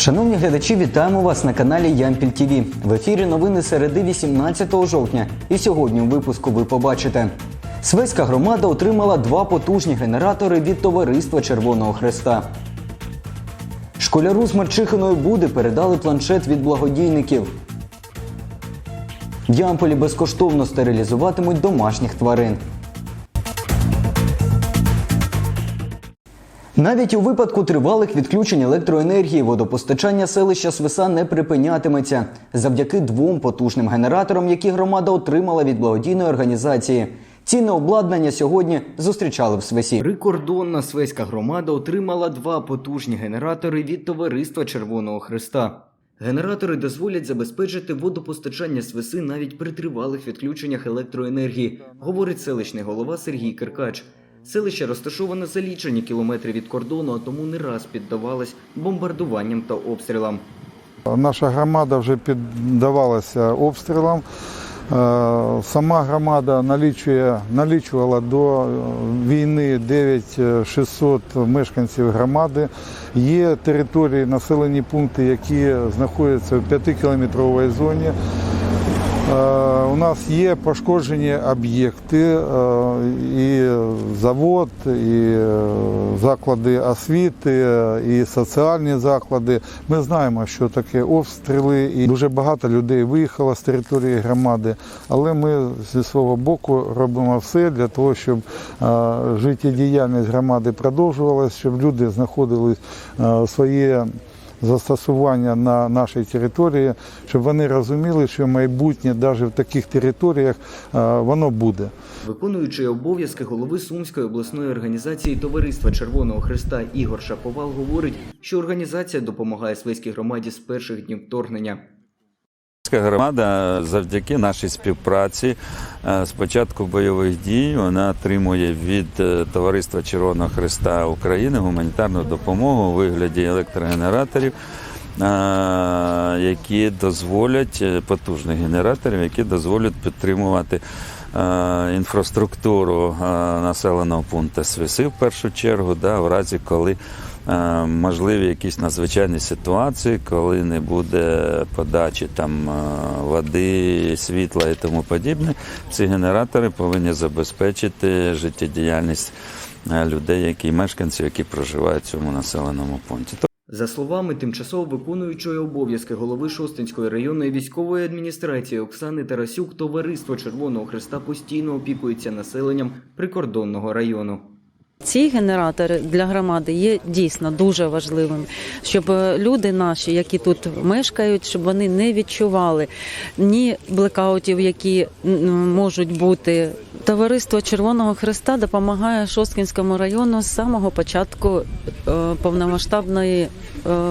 Шановні глядачі, вітаємо вас на каналі Ямпіль ТВ. В ефірі новини середи 18 жовтня. І сьогодні у випуску ви побачите. Свеська громада отримала два потужні генератори від товариства Червоного Хреста. Школяру з Марчихиної Буди передали планшет від благодійників. В Ямполі безкоштовно стерилізуватимуть домашніх тварин. Навіть у випадку тривалих відключень електроенергії водопостачання селища Свиса не припинятиметься завдяки двом потужним генераторам, які громада отримала від благодійної організації. Цінне обладнання сьогодні зустрічали в Свисі. Прикордонна свеська громада отримала два потужні генератори від товариства Червоного Христа. Генератори дозволять забезпечити водопостачання свиси навіть при тривалих відключеннях електроенергії, говорить селищний голова Сергій Киркач. Селище розташоване за лічені кілометри від кордону, а тому не раз піддавалось бомбардуванням та обстрілам. Наша громада вже піддавалася обстрілам. Е, Сама громада налічує, налічувала до е, війни 9600 мешканців громади. Є території, населені пункти, які знаходяться в 5-кілометровій зоні. Е, У нас є пошкоджені об'єкти, е, і завод, і е, заклади освіти, і соціальні заклади. Ми знаємо, що таке обстріли, і дуже багато людей виїхало з території громади. Але ми зі свого боку робимо все для того, щоб життєдіяльність громади продовжувалася, щоб люди знаходили своє застосування на нашій території, щоб вони розуміли, що майбутнє навіть в таких територіях е, воно буде. Виконуючий обов'язки голови Сумської обласної організації Товариства Червоного Христа Ігор Шаповал говорить, що організація допомагає свейській громаді з перших днів вторгнення. Громада завдяки нашій співпраці е, з початку бойових дій вона отримує від е, Товариства Червоного Христа України гуманітарну допомогу у вигляді електрогенераторів, е, які дозволять потужних генераторів, які дозволять підтримувати інфраструктуру населеного пункту Свиси в першу чергу, да, в разі коли можливі якісь надзвичайні ситуації, коли не буде подачі там е, води, світла і тому подібне. Ці генератори повинні забезпечити життєдіяльність е, людей, які мешканців, які проживають в цьому населеному пункті. За словами тимчасово виконуючої обов'язки голови Шостинської районної військової адміністрації Оксани Тарасюк, товариство Червоного Христа постійно опікується населенням прикордонного району. Ці генератори для громади є дійсно дуже важливими, щоб е, люди наші, які тут мешкають, щоб вони не відчували ні блекаутів, які можуть бути. Товариство Червоного Христа допомагає Шосткінському району з самого початку е, повномасштабної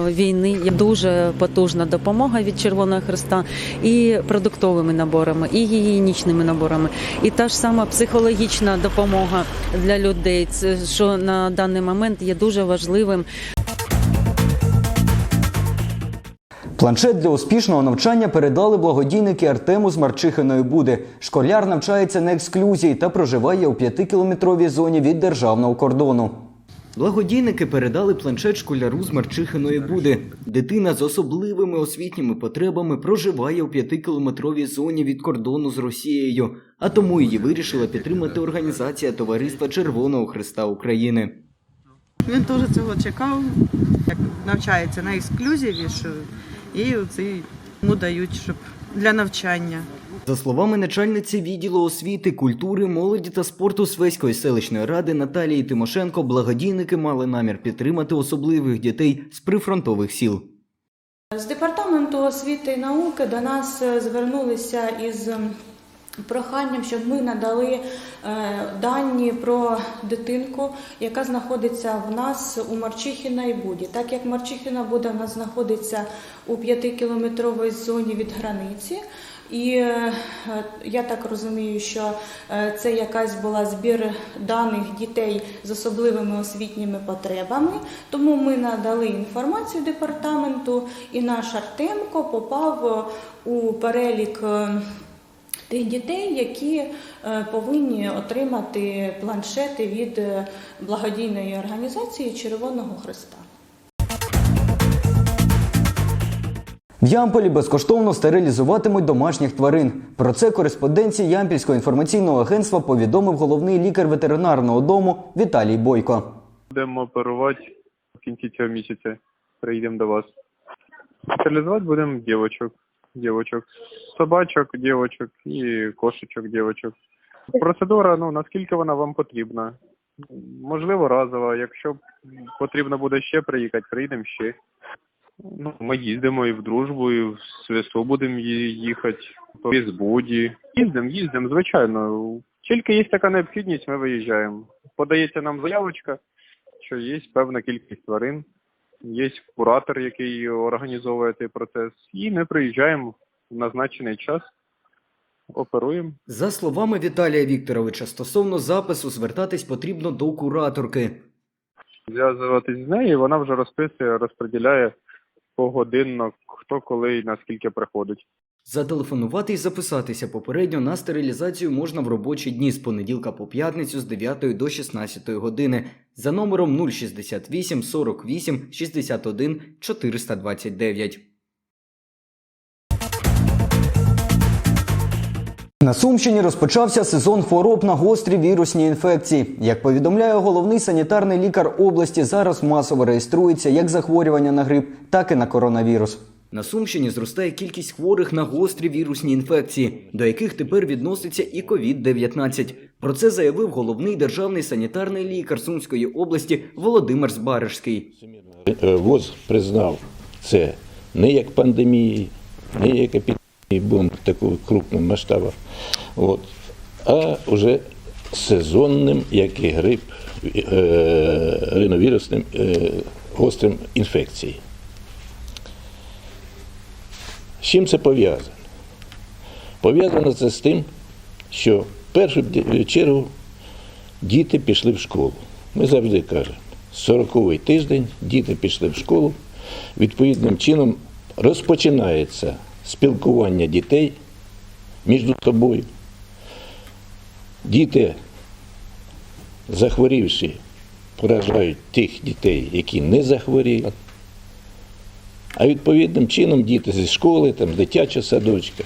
війни. Є дуже потужна допомога від Червоного Христа і продуктовими наборами, і гігієнічними наборами, і та ж сама психологічна допомога для людей. Що на даний момент є дуже важливим. Планшет для успішного навчання передали благодійники Артему з Марчихиної Буди. Школяр навчається на ексклюзії та проживає у п'ятикілометровій зоні від державного кордону. Благодійники передали планшет школяру з Марчихиної Буди. Дитина з особливими освітніми потребами проживає у п'ятикілометровій зоні від кордону з Росією, а тому її вирішила підтримати організація Товариства Червоного Христа України. Він теж цього чекав, як навчається на ексклюзиві, що і оці йому дають, щоб для навчання. За словами начальниці відділу освіти, культури, молоді та спорту Свеської селищної ради Наталії Тимошенко, благодійники мали намір підтримати особливих дітей з прифронтових сіл. З департаменту освіти і науки до нас звернулися із проханням, щоб ми надали е, дані про дитинку, яка знаходиться в нас у Марчихіна і Буді. Так як Марчихіна Буда в нас знаходиться у 5-кілометровій зоні від границі. І е, я так розумію, що е, це якась була збір даних дітей з особливими освітніми потребами. Тому ми надали інформацію департаменту, і наш Артемко попав у перелік. Тих дітей, які е, повинні отримати планшети від е, благодійної організації Червоного Христа. В Ямполі безкоштовно стерилізуватимуть домашніх тварин. Про це кореспонденції Ямпільського інформаційного агентства повідомив головний лікар ветеринарного дому Віталій Бойко. Будемо оперувати в кінці цього місяця. Приїдемо до вас. Стерилізувати будемо дівочок, дівочок, собачок, дівочок і кошечок, дівочок. Процедура, ну наскільки вона вам потрібна? Можливо, разова. Якщо потрібно буде ще приїхати, приїдемо ще. Ну, ми їздимо і в дружбу, і в свисту будемо їхати, по Ізбуді. Їздимо, їздимо, звичайно. Тільки є така необхідність, ми виїжджаємо. Подається нам заявочка, що є певна кількість тварин, є куратор, який організовує цей процес, і ми приїжджаємо в назначений час, оперуємо. За словами Віталія Вікторовича, стосовно запису звертатись потрібно до кураторки. Зв'язуватись з нею, вона вже розписує, розподіляє погодинно, хто коли і наскільки приходить. Зателефонувати і записатися попередньо на стерилізацію можна в робочі дні з понеділка по п'ятницю з 9 до 16 години за номером 068 48 61 429. На Сумщині розпочався сезон хвороб на гострі вірусні інфекції. Як повідомляє головний санітарний лікар області, зараз масово реєструється як захворювання на грип, так і на коронавірус. На Сумщині зростає кількість хворих на гострі вірусні інфекції, до яких тепер відноситься і COVID-19. Про це заявив головний державний санітарний лікар Сумської області Володимир Збарежський. Е, ВОЗ признав це не як пандемії, не як епідемії бомб такого крупного масштабу, от, а вже сезонним, як і грип, е, риновірусним е, гострим інфекції. З чим це пов'язано? Пов'язано це з тим, що в першу чергу діти пішли в школу. Ми завжди кажемо, 40-й тиждень діти пішли в школу. Відповідним чином розпочинається спілкування дітей між собою. Діти, захворівши, поражають тих дітей, які не захворіли. А відповідним чином діти зі школи, там, з дитячого садочка,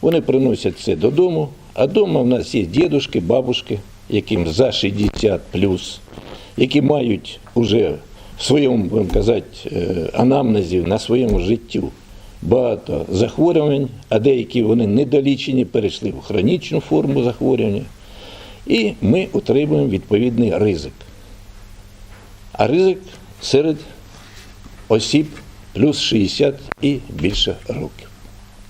вони приносять це додому, а вдома в нас є дідушки, бабушки, яким за 60 плюс, які мають уже в своєму, будемо казати, е, анамнезі на своєму життю багато захворювань, а деякі вони недолічені, перейшли в хронічну форму захворювання. І ми отримуємо відповідний ризик. А ризик серед осіб плюс 60 і більше років.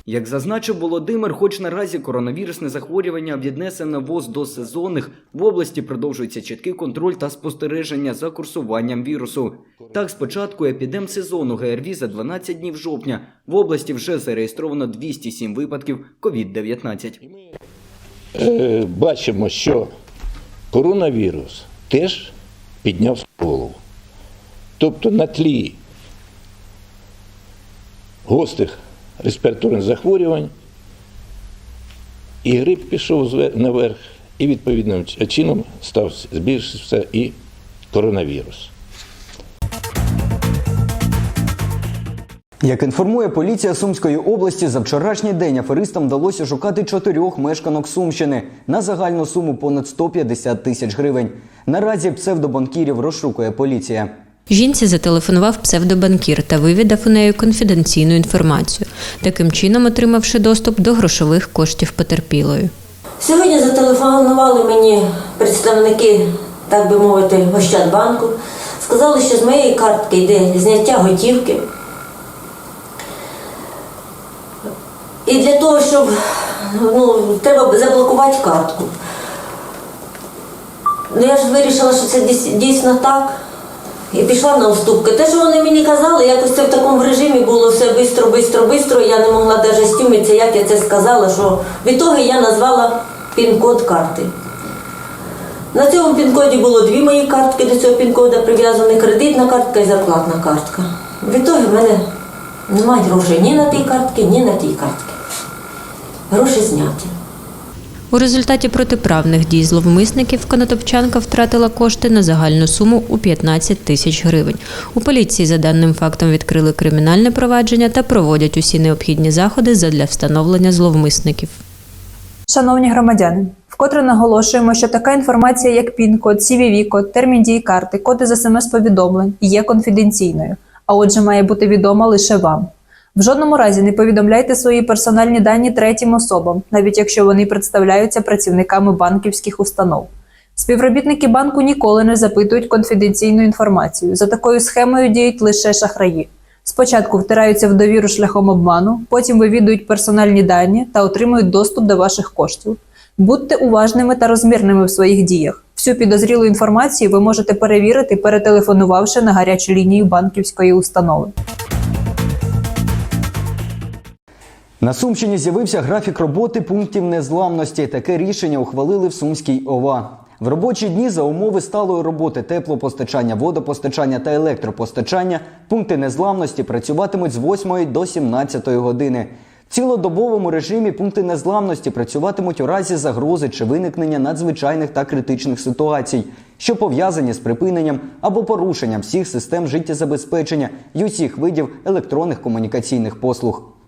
Як зазначив Володимир, хоч наразі коронавірусне захворювання віднесено ВОЗ до сезонних, в області продовжується чіткий контроль та спостереження за курсуванням вірусу. Так, з початку епідемсезону ГРВІ за 12 днів жовтня в області вже зареєстровано 207 випадків COVID-19. Е, бачимо, що коронавірус теж підняв голову. Тобто на тлі гострих респіраторних захворювань і грип пішов наверх, і відповідним чином став збільшився і коронавірус. Як інформує поліція Сумської області, за вчорашній день аферистам вдалося шукати чотирьох мешканок Сумщини на загальну суму понад 150 тисяч гривень. Наразі псевдобанкірів розшукує поліція. Жінці зателефонував псевдобанкір та вивідав у неї конфіденційну інформацію, таким чином отримавши доступ до грошових коштів потерпілої. Сьогодні зателефонували мені представники, так би мовити, Ощадбанку. Сказали, що з моєї картки йде зняття готівки. І для того, щоб ну, треба заблокувати картку. Ну, я ж вирішила, що це дійсно так. І пішла на уступки. Те, що вони мені казали, якось це в такому режимі було все швидко, швидко, швидко. Я не могла навіть стюмитися, як я це сказала, що від того я назвала пін-код карти. На цьому пін-коді було дві мої картки до цього пін-кода прив'язані кредитна картка і зарплатна картка. Від того в мене немає грошей ні на тій картці, ні на тій картці. Гроші зняті. У результаті протиправних дій зловмисників Конотопчанка втратила кошти на загальну суму у 15 тисяч гривень. У поліції за даним фактом відкрили кримінальне провадження та проводять усі необхідні заходи задля встановлення зловмисників. Шановні громадяни, вкотре наголошуємо, що така інформація, як ПІН-код, CVV-код, термін дії карти, коди з смс-повідомлень є конфіденційною, а отже, має бути відома лише вам. В жодному разі не повідомляйте свої персональні дані третім особам, навіть якщо вони представляються працівниками банківських установ. Співробітники банку ніколи не запитують конфіденційну інформацію. За такою схемою діють лише шахраї. Спочатку втираються в довіру шляхом обману, потім вивідують персональні дані та отримують доступ до ваших коштів. Будьте уважними та розмірними в своїх діях. Всю підозрілу інформацію ви можете перевірити, перетелефонувавши на гарячу лінію банківської установи. На Сумщині з'явився графік роботи пунктів незламності. Таке рішення ухвалили в Сумській ОВА. В робочі дні за умови сталої роботи теплопостачання, водопостачання та електропостачання пункти незламності працюватимуть з 8 до 17 години. В цілодобовому режимі пункти незламності працюватимуть у разі загрози чи виникнення надзвичайних та критичних ситуацій, що пов'язані з припиненням або порушенням всіх систем життєзабезпечення і усіх видів електронних комунікаційних послуг.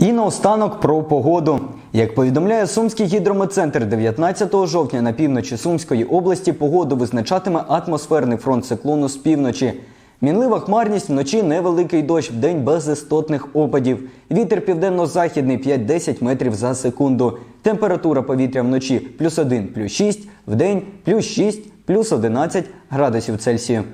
І наостанок про погоду. Як повідомляє Сумський гідрометцентр, 19 жовтня на півночі Сумської області погоду визначатиме атмосферний фронт циклону з півночі. Мінлива хмарність вночі невеликий дощ, вдень без істотних опадів. Вітер південно-західний 5-10 метрів за секунду. Температура повітря вночі плюс 1, плюс 6, вдень плюс 6, плюс 11 градусів Цельсію.